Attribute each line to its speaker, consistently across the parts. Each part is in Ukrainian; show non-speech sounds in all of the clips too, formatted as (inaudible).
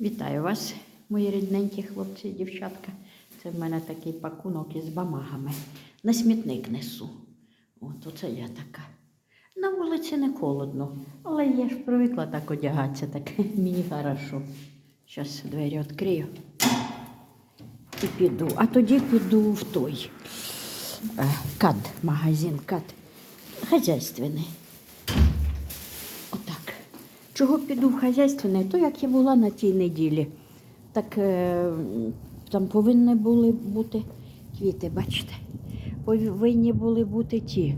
Speaker 1: Вітаю вас, мої рідненькі хлопці і дівчатка. Це в мене такий пакунок із бамагами. На смітник несу. От оце я така. На вулиці не холодно, але я ж привикла так одягатися, так (laughs) мені хорошо. Зараз двері відкрию і піду. А тоді піду в той е, кад, магазин кад. Хазяйственний. Чого піду в хазяйственне, то як я була на тій неділі, так е, там повинні були бути квіти, бачите? Повинні були бути ті.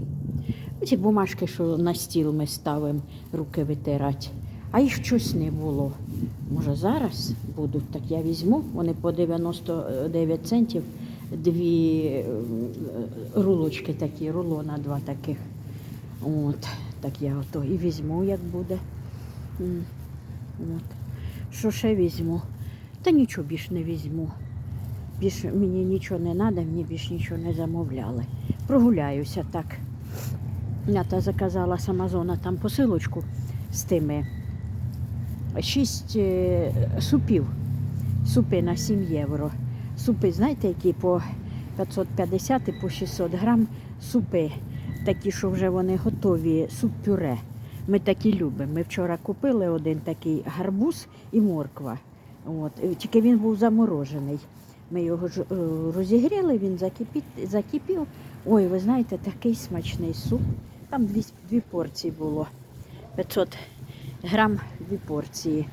Speaker 1: Ці бумажки, що на стіл ми ставимо, руки витирати. А їх щось не було. Може, зараз будуть, так я візьму. Вони по 99 центів, дві е, рулочки такі, рулона два таких. От, так я ото і візьму, як буде. От. Що ще візьму? Та нічого більш не візьму. Більш мені нічого не треба, мені більш нічого не замовляли. Прогуляюся так. Я та заказала з Амазона там посилочку з тими шість е, супів. Супи на 7 євро. Супи, знаєте, які по 550 і по 600 грам супи, такі, що вже вони готові, суп-пюре. Ми такі любимо. Ми вчора купили один такий гарбуз і морква. От. е, Тільки він був заморожений. Ми його е, розігріли, він закипів. Ой, ви знаєте, такий смачний суп. Там дві, дві порції було. 500 грам дві порції.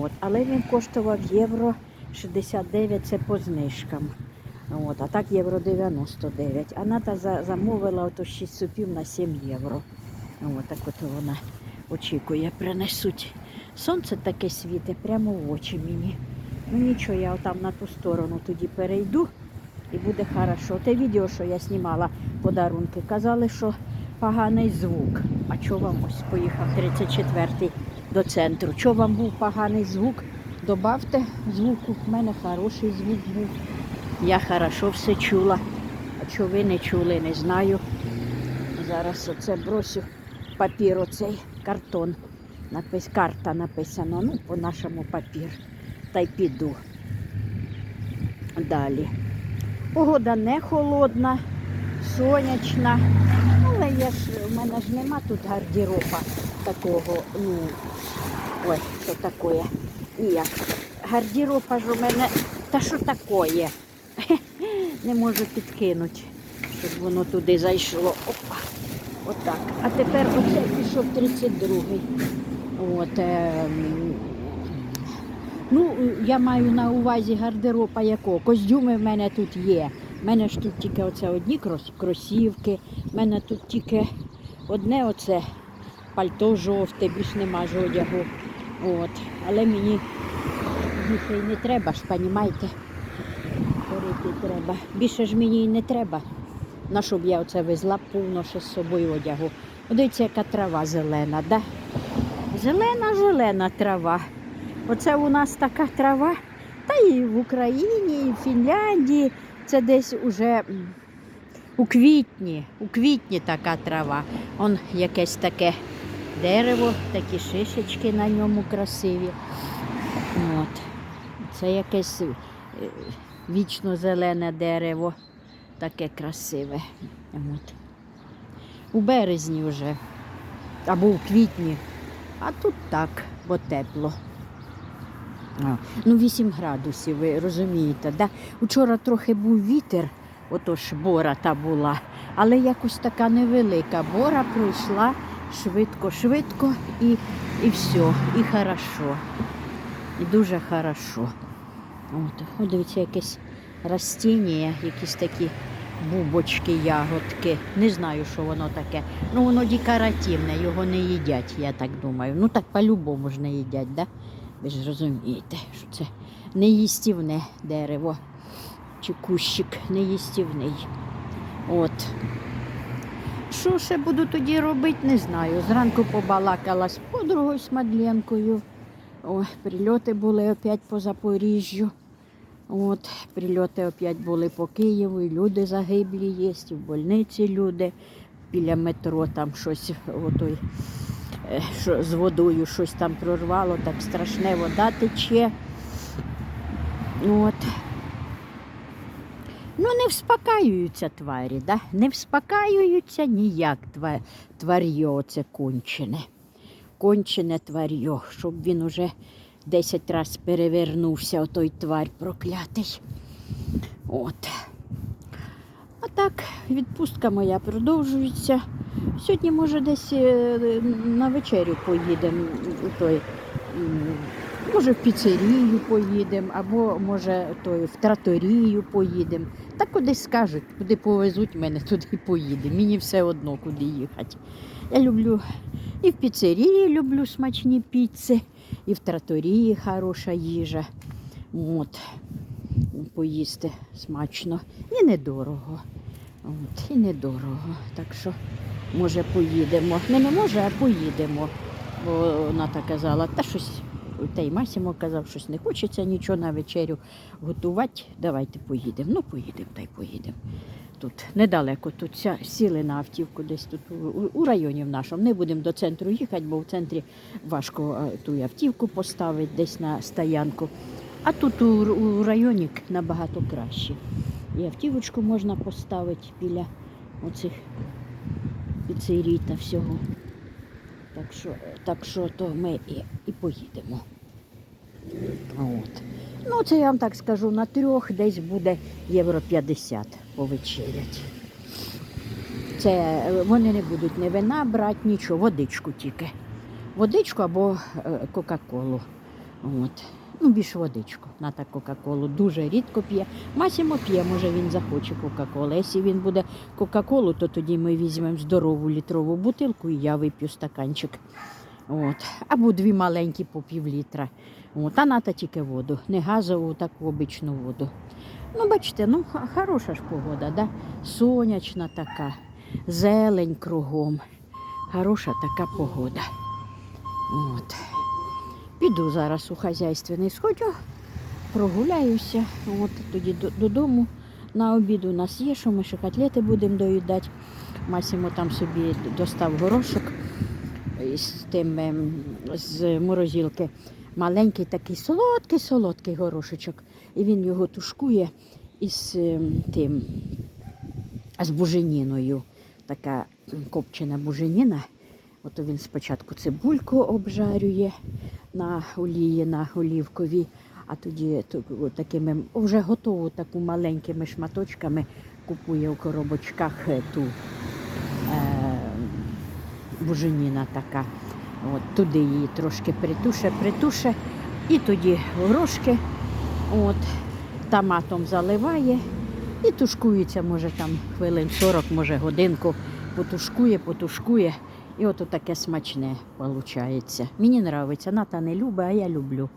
Speaker 1: От. Але він коштував євро 69, це по знижкам. От. А так євро 99. А Ната замовила ото 6 супів на 7 євро. От, так от вона очікує, принесуть. Сонце таке світить прямо в очі мені. Ну нічого, я там на ту сторону тоді перейду і буде хорошо. Те відео, що я знімала подарунки, казали, що поганий звук. А чого вам ось поїхав 34-й до центру? Чого вам був поганий звук? Добавте звуку. У мене хороший звук був. Я хорошо все чула. А чого ви не чули, не знаю. Зараз оце бросю папір, оцей картон. Напис, карта написана, ну, по нашому папір. Та й піду. Далі. Погода не холодна, сонячна. Але я ж, в мене ж нема тут гардероба такого. Ну, ой, що таке? Ніяк. Гардероба ж у мене. Та що таке? (laughs) Не можу підкинути, щоб воно туди зайшло. Опа. Отак. А тепер оце пішов 32-й. От, ем, ну, я маю на увазі гардероба якого. Костюми в мене тут є. У мене ж тут тільки оце одні кросівки. У мене тут тільки одне оце пальто жовте, більш нема ж одягу. От. Але мені більше й не треба ж? Корити треба. Більше ж мені й не треба. На що б я оце везла повно ще з собою одягу. Дивіться, яка трава зелена, да? Зелена, зелена трава. Оце у нас така трава. Та і в Україні, і в Фінляндії. Це десь уже у квітні. У квітні така трава. Он якесь таке дерево, такі шишечки на ньому красиві. От. Це якесь е, вічно зелене дерево, таке красиве. От. У березні вже, або у квітні, а тут так, бо тепло. А, ну, 8 градусів, ви розумієте. Да? Учора трохи був вітер, отож бора та була, але якось така невелика. Бора пройшла швидко-швидко і, і все, і хорошо. І дуже хорошо. От, от дивіться, якесь растіння, якісь такі бубочки, ягодки. Не знаю, що воно таке. Ну, воно декоративне, його не їдять, я так думаю. Ну так по-любому ж не їдять, да? Ви ж розумієте, що це неїстівне дерево чи кущик неїстівний. От. Що ще буду тоді робити, не знаю. Зранку побалакала з подругою з Мадленкою. Ой, прильоти були опять по Запоріжжю. От, прильоти опять були по Києву, і люди загиблі є, і в больниці люди. Біля метро там щось отой е, що з водою щось там прорвало, так страшне вода тече. От. Ну, не вспокаюються тварі, да? не вспокаюються ніяк тва- твар'йо оце кончене. Кончене твар'йо, щоб він уже 10 разів перевернувся, отой тварь проклятий. От. А так, відпустка моя продовжується. Сьогодні, може, десь е, на вечерю поїдемо. той, Може, в піцерію поїдемо, або може той, в траторію поїдемо. Та кудись скажуть, куди повезуть мене, туди поїдемо. Мені все одно, куди їхати. Я люблю і в піцерії люблю смачні піци, і в траторії хороша їжа. От. Поїсти смачно. І недорого. От, і недорого. Так що, може, поїдемо. Не, не може, а поїдемо. Бо вона так казала, та щось. Та й Масімо казав, щось не хочеться нічого на вечерю готувати. Давайте поїдемо. Ну, поїдемо, та й поїдемо. Тут недалеко, тут сіли на автівку десь тут у, у- районі в нашому. Не будемо до центру їхати, бо в центрі важко ту автівку поставити десь на стоянку. А тут у, у районі набагато краще. І автівочку можна поставити біля оцих піцерій та всього. Так що, так що то ми і, і поїдемо. От. Ну, це я вам так скажу, на трьох десь буде євро 50 повечерять. Це е, вони не будуть не вина брати, нічого, водичку тільки. Водичку або е, Кока-Колу. От. Ну, більше водичку. На так Кока-Колу дуже рідко п'є. Масімо п'є, може він захоче Кока-Колу. Якщо він буде Кока-Колу, то тоді ми візьмемо здорову літрову бутилку і я вип'ю стаканчик. От. Або дві маленькі по пів. От. А ната тільки воду, не газову, таку обичну воду. Ну, бачите, ну хороша ж погода, да? сонячна така, зелень кругом. Хороша така погода. От. Піду зараз у хазяйственний сходю, прогуляюся. От тоді додому на обід у нас є, що ми ще котлети будемо доїдати. Масімо там собі достав горошок з тим ем, з морозилки. Маленький такий солодкий, солодкий горошечок. І він його тушкує із ем, тим, з буженіною. Така копчена буженіна. Ото він спочатку цибульку обжарює на олії, на олівковій, а тоді такими вже готову таку маленькими шматочками купує у коробочках е, ту е, буженіна така. От, туди її трошки притуше, притуше, і тоді горошки от, томатом заливає і тушкується, може там хвилин 40, може годинку, потушкує, потушкує. І от таке смачне виходить. Мені подобається, Ната не любить, а я люблю.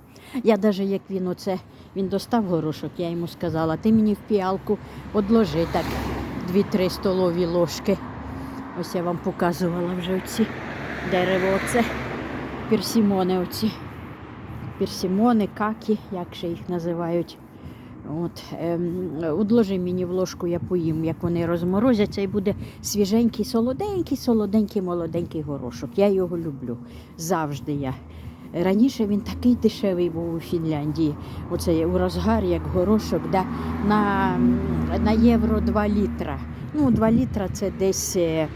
Speaker 1: Я навіть як він оце, він достав горошок, я йому сказала, ти мені в піалку одложи так 2-3 столові ложки. Ось я вам показувала вже оці дерево, оце персімони оці. Персімони, какі, як ще їх називають. От, ем, одложи мені в ложку, я поїм, як вони розморозяться, і буде свіженький, солоденький, солоденький, молоденький горошок. Я його люблю. Завжди я. Раніше він такий дешевий був у Фінляндії. Оце у розгар, як горошок, да, на, на євро 2 літра. Ну, 2 літра це десь е,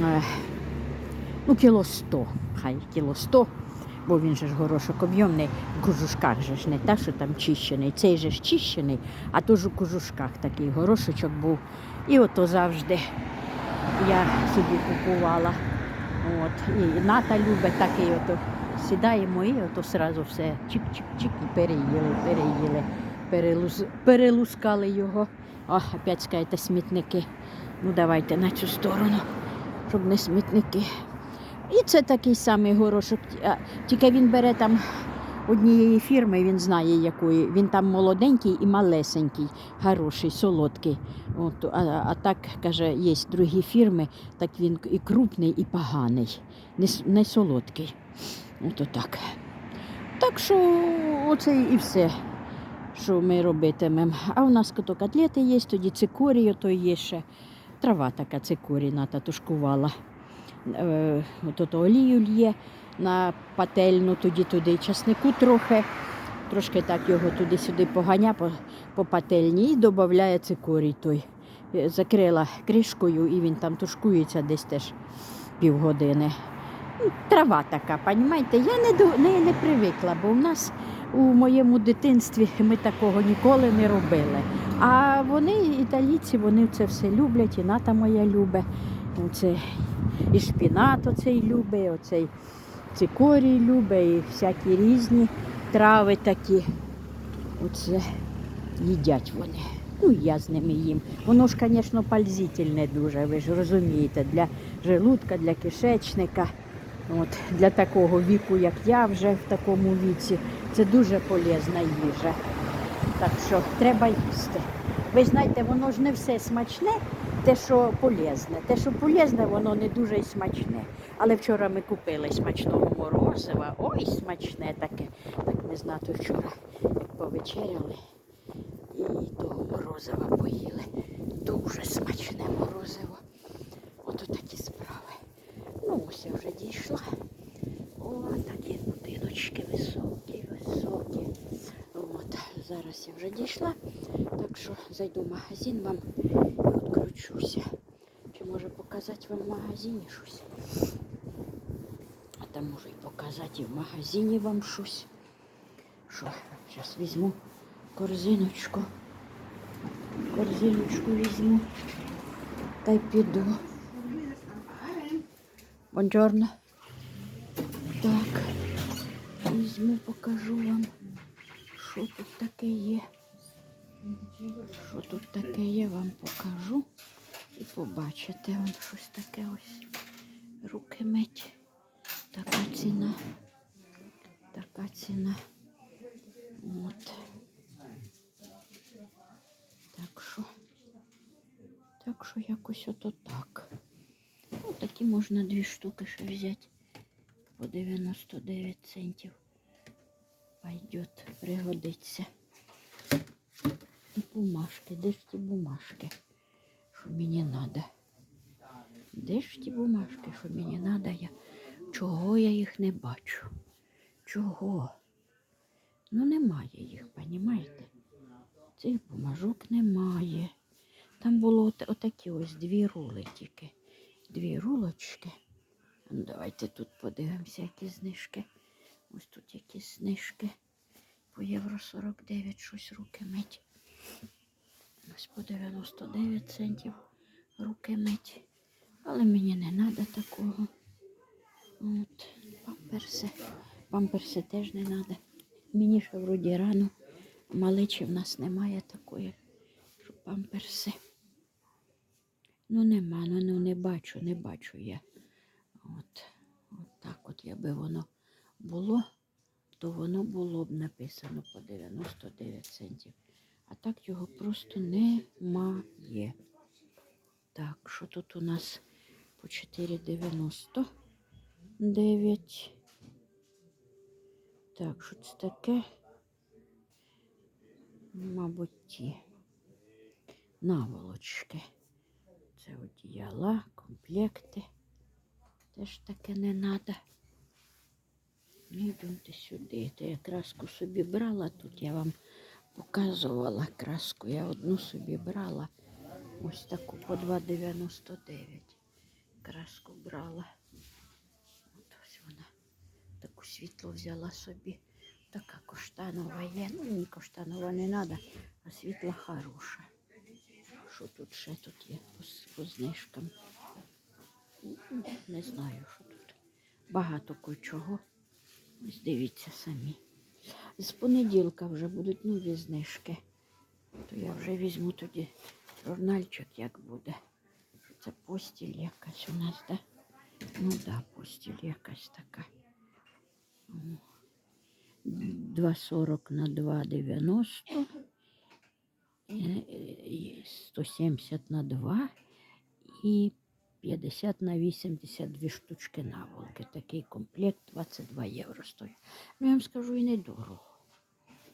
Speaker 1: е, ну, кіло 100, хай кіло 100, бо він же ж горошок об'ємний, в кожушках же ж не та, що там чищений, цей же ж чищений, а то ж у кожушках такий горошочок був. І ото завжди я собі купувала. От. І Ната любить такий ото. Сідаємо і ото сразу все чик-чик-чик і переїли, переїли, перелуз, перелускали його. О, опять скажете смітники. Ну давайте на цю сторону, щоб не смітники. І це такий самий горошок. Тільки він бере там однієї фірми, він знає якої. Він там молоденький і малесенький, хороший, солодкий. От, а, а так каже, є другі фірми, так він і крупний, і поганий, не, не солодкий. От отак. Так що оце і все, що ми робитимемо. А у нас то котлети є, тоді цикорій, то є ще трава така цикорій ната тушкувала. Е, олію лє на пательну, тоді туди часнику трохи. Трошки так його туди-сюди поганя по, по пательні і додає цикорій той. Е, Закрила кришкою і він там тушкується десь теж півгодини. Ну, Трава така, понімаєте? Я не, до, не, не привикла, бо в нас у моєму дитинстві ми такого ніколи не робили. А вони, італійці, вони це все люблять, і ната моя любить. І шпінат оцей любить, оцей цикорій любить, і всякі різні трави такі. Оце їдять вони. Ну, я з ними їм. Воно ж, звісно, пальзительне дуже, ви ж розумієте, для желудка, для кишечника. От, для такого віку, як я вже в такому віці, це дуже полезна їжа. Так що треба їсти. Ви знаєте, воно ж не все смачне, те, що полезне. Те, що полезне, воно не дуже смачне. Але вчора ми купили смачного морозива. Ой, смачне таке. Так ми знати вчора як повечеряли і того морозива поїли. Дуже смачне морозиво. Ото такі справи. Ну, ось я вже дійшла. О, такі будиночки високі, високі. От, зараз я вже дійшла. Так що зайду в магазин вам і відкручуся. Чи може показати вам в магазині щось? А там можу і показати і в магазині вам щось. Що, зараз візьму корзиночку. Корзиночку візьму та й піду. Бонджорно. Так, візьму, покажу вам, що тут таке є. Що тут таке є, вам покажу. І побачите вам щось таке ось. Руки мить. Така ціна. Така ціна. От. Так що. Так що якось ото так. Ну, такі можна дві штуки ще взяти по 99 центів. Пойдет, пригодиться. І бумажки, де ж ті бумажки, що мені треба? Де ж ті бумажки, що мені треба? Я... Чого я їх не бачу? Чого? Ну немає їх, понімаєте? Цих бумажок немає. Там було от, отакі ось дві рули. Дві рулочки. Ну, Давайте тут подивимося, які знижки. Ось тут якісь знижки. По євро 49 щось руки мить. Ось по 99 центів руки мить. Але мені не треба такого. От, памперси. Памперси теж не треба. Мені ще вроді рано. Маличі в нас немає такої, що памперси. Ну нема, ну, ну не бачу, не бачу я. От, от так от, якби воно було, то воно було б написано по 99 центів. А так його просто немає. Так, що тут у нас по 4,99. Так, що це таке? Мабуть, ті наволочки. Це одіяла, комплекти. Теж таке не треба. Ну, йдемте сюди. То я краску собі брала. Тут я вам показувала краску. Я одну собі брала. Ось таку по 2,99. Краску брала. От ось вона. Таку світло взяла собі. Така коштанова є. Ну, мені коштанова не треба, а світла хороша. Що тут ще тут є по, знижкам? Не знаю, що тут. Багато кое-чого. Ось дивіться самі. З понеділка вже будуть нові знижки. То я вже візьму тоді журнальчик, як буде. Що Це постіль якась у нас, да? Ну так, да, постіль якась така. О. 2,40 на 2,90. Е, е, 170 на 2 і 50 на 82 штучки наволоки. Такий комплект 22 євро стоїть. Ну, я вам скажу, і недорого.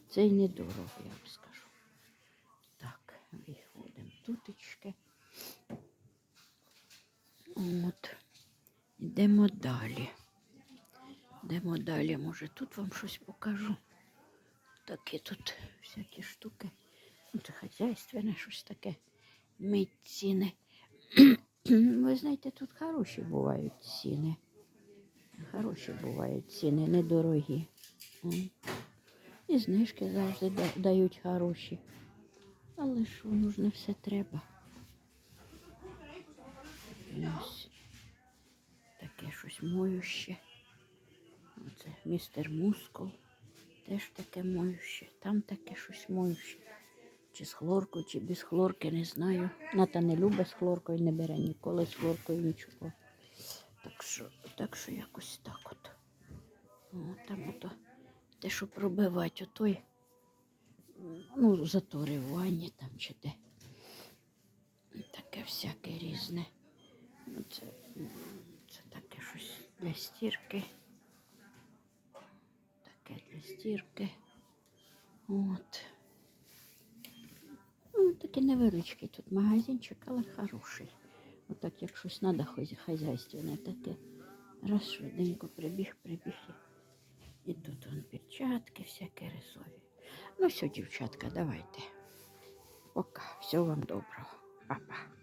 Speaker 1: Це і недорого, я вам скажу. Так, виходимо тутечки. От. Йдемо далі. Йдемо далі. Може, тут вам щось покажу. Такі тут всякі штуки. Це хазяйственне щось таке. Мить ціни. (clears throat) Ви знаєте, тут хороші бувають ціни. Хороші бувають ціни, недорогі. І знижки завжди дають хороші. Але ж воно все треба. Ось таке щось моюще. Оце містер Мускул. Теж таке моюще. Там таке щось моюще. Чи з хлоркою, чи без хлорки, не знаю. Ната не любить з хлоркою, не бере ніколи з хлоркою нічого. Так що, так що якось так от. О, там ото те, що пробивати, отой, ну, затори в ванні там чи де. Таке всяке різне. Ну, Це, це таке щось для стірки. Таке для стірки. От. Такий невеличкий тут магазинчик, але хороший. Отак, як щось треба хазяйственне таке. Раз швиденько прибіг, прибіг. І тут вон перчатки всякі рисові. Ну все, дівчатка, давайте. Пока. Всього вам доброго. Па-па.